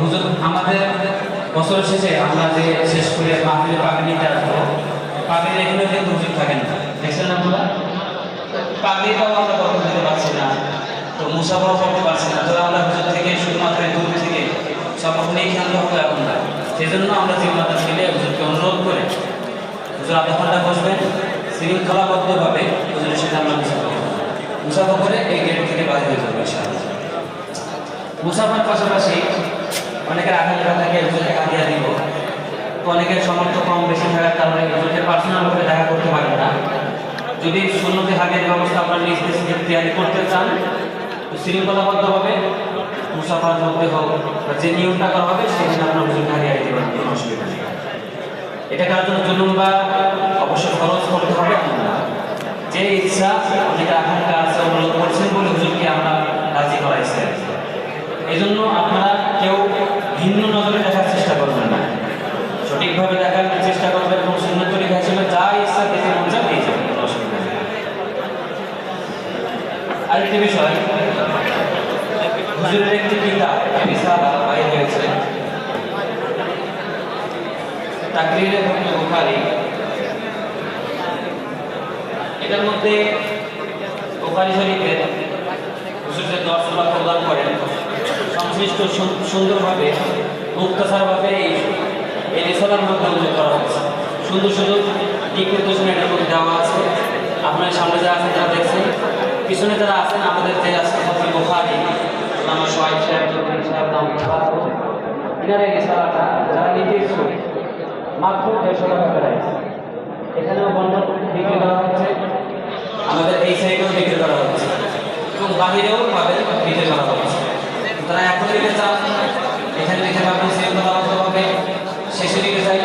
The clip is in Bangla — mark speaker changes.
Speaker 1: হুজুর, আমাদের বছর শেষে আমরা যে শেষ করে মাহফিলে পাগড়ি নিতে আসব, পাগড়ি এখানে কিন্তু হুজুর থাকেন না। দেখছেন না পাগড়িটাও আমরা কখন দিতে পারছি না, তো মুসাফাও করতে পারছি না। তো আমরা হুজুর থেকে, শুধুমাত্র দূর থেকে সবক্ষণেই খেয়াল হবে এখন না। সেই জন্য আমরা জিম্মাটা ছেলে হুজুরকে অনুরোধ করে হুজুর আধা ঘণ্টা বসবেন, শৃঙ্খলাবদ্ধভাবে হুজুরের সাথে আমরা মুসাফা মুসাফা করে এই গেট থেকে বাইরে হয়ে যাবে মুসাফার পাশাপাশি অনেকের আকাঙ্ক্ষা থাকে হুজুরকে হাতিয়া দিব। তো অনেকের সমর্থ কম, বেশি থাকার কারণে হুজুরকে পার্সোনালভাবে দেখা করতে পারেন না। যদি শূন্যতে হাতের ব্যবস্থা আপনার নিজ দেশে তৈরি করতে চান, তো শৃঙ্খলাবদ্ধভাবে মুসাফার মধ্যে হোক বা যে নিয়মটা করা হবে, সেখানে আপনার হুজুরকে হাতিয়া দিতে পারেন কোনো অসুবিধা নেই। এটা কার জন্য জুলুম বা অবশ্যই খরচ করতে হবে। যে ইচ্ছা অনেকের আকাঙ্ক্ষা আছে অনুরোধ করছেন বলে হুজুরকে আমরা রাজি করাইছি আর কি। এই জন্য আপনারা কেউ ভিন্ন নজরে দেখার চেষ্টা করবেন না। সঠিকভাবে দেখার চেষ্টা করবেন এবং সুন্দর তরিকা হিসেবে যা ইচ্ছা দেখে মন যা পেয়ে যাবেন আরেকটি বিষয়, হুজুরের একটি রিসালা বাইর বুখারী। এটার মধ্যে বুখারী শরীফে হুজুর যে দর্শনা প্রদান করেন সংশ্লিষ্ট সুন্দরভাবে মুক্তাসারভাবে এই রেসলার মধ্যে উল্লেখ করা হয়েছে। সুন্দর সুন্দর দিক নির্দেশনা এটার মধ্যে দেওয়া আছে। আপনার সামনে যারা আছেন যারা দেখছেন। পিছনে যারা আছেন আমাদের যে আছে হচ্ছে বোখারি, আমার সোহাইব সাহেব, চৌধুরী সাহেব নাম এনার এই রেসালাটা যারা নিতে ইচ্ছুক মাত্র দেড়শো টাকা প্রাইস। এখানেও বন্ধ বিক্রি করা হচ্ছে। আমাদের এই সাইডেও বিক্রি করা হচ্ছে। এবং বাহিরেও পাবেন বিক্রি করা হচ্ছে। তারা এখন লিখে যান এখানে লিখে ভাববে সেই কথা হবে। শেষে লিখে যাই